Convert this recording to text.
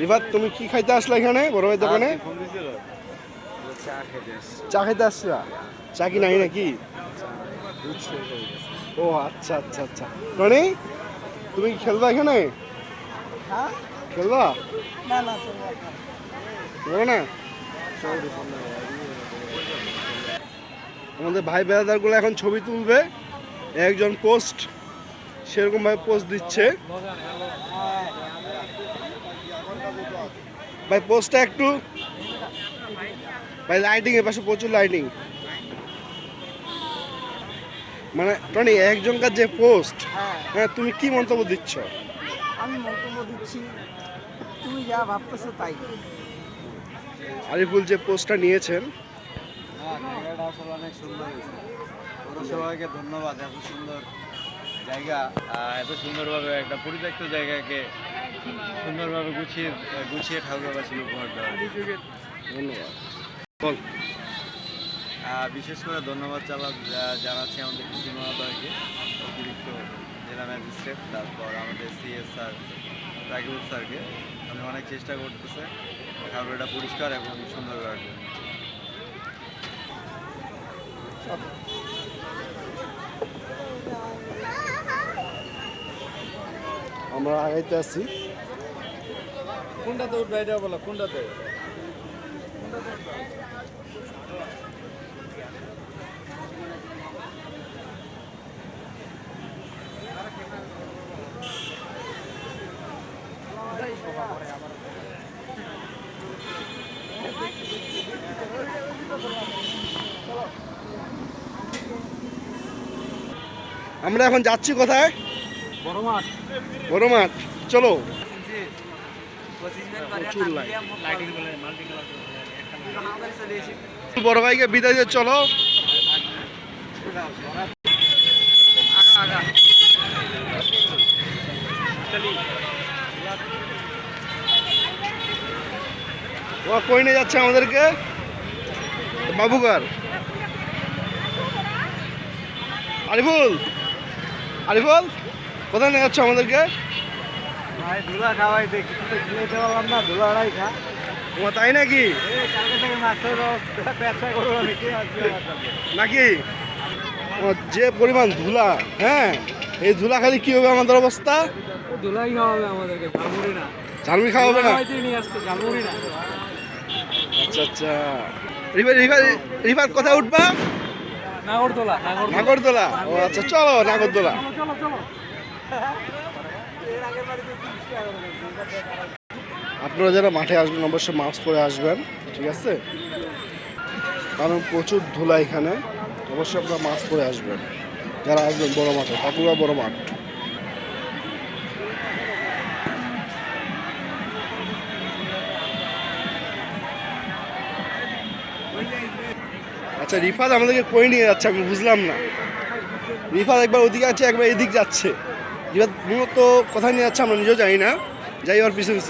রিফাত তুমি কি খাইতে আসলে এখানে বড় ভাই দোকানে? চা খাইতে আসলা? চা কি নাই নাকি? ও আচ্ছা আচ্ছা আচ্ছা। রনি তুমি কি খেলবা এখানে? হ্যাঁ? খেলবা? না না না। আমাদের ভাই বেড়াদারগুলো এখন ছবি তুলবে। একজন পোস্ট সেরকম ভাবে পোস্ট দিচ্ছে। ভাই পোস্টটা একটু। ভাই লাইটিং এর পাশে প্রচুর লাইটিং মানে টনি একজনকার যে পোস্ট হ্যাঁ। হ্যাঁ তুমি কি মন্তব্য দিচ্ছ? আমি মন্তব্য দিচ্ছি তুমি যা ভাবতেছো তাই। আরিফুল যে পোস্টটা নিয়েছেন। হ্যাঁ জায়গাটা আসলে অনেক সুন্দর হয়েছে। পৌরসভাকে ধন্যবাদ এত সুন্দর জায়গা এত সুন্দরভাবে একটা পরিত্যক্ত জায়গাকে সুন্দরভাবে গুছিয়ে গুছিয়ে ঠাকুরবাসী উপহার দেওয়া ধন্যবাদ। বল। বিশেষ করে ধন্যবাদ চালা জানাচ্ছি আমাদের কৃষি মহোদয়কে অতিরিক্ত জেলা ম্যাজিস্ট্রেট তারপর আমাদের সিএস স্যার রাকিবুল স্যারকে। আমি অনেক চেষ্টা করতেছে ঠাকুরটা পরিষ্কার এবং সুন্দর করার আমরা আগাইতে আছি কোনটাতে উঠবে? এটা বলো কোনটাতে? আমরা এখন যাচ্ছি কোথায়? বড় মাঠ বড় মাঠ চলো। বড় ভাইকে বিদায় দিয়ে চলো। ও কই নিয়ে যাচ্ছে আমাদেরকে? বাবুকার আরিফুল আরিফুল। কোথায় নিয়ে যাচ্ছ আমাদেরকে? ভাই ধুলা খাওয়াই দেখি খেতে পারলাম না ধুলা আড়াই খা। ও তাই নাকি? নাকি যে পরিমাণ ধুলা হ্যাঁ? এই ধুলা খালি কি হবে আমাদের অবস্থা? ধুলাই খাওয়াবে আমাদেরকে ঝালমুড়ি না। ঝালমুড়ি খাওয়া হবে না ঝালমুড়ি না। আচ্ছা আচ্ছা। রিফার রিফার রিফার কোথায় উঠবা? নাগরদোলা নাগরদোলা। ও আচ্ছা চলো নাগরদোলা। চলো চলো। আপনারা যারা মাঠে আসবেন, অবশ্যই মাস্ক পরে আসবেন, ঠিক আছে? কারণ প্রচুর ধুলা এখানে, অবশ্যই আপনারা মাস্ক পরে আসবেন। যারা আসবেন, বড় মাঠে ঠাকুরা বড় মাঠ। আচ্ছা রিফাত আমাদেরকে কই নিয়ে যাচ্ছে? আমি বুঝলাম না। রিফাত একবার ওদিকে আছে, একবার এদিক যাচ্ছে। রিফাত মূলত কোথায় নিয়ে যাচ্ছে আমরা নিজেও জানি না। যাই ওর পিছনে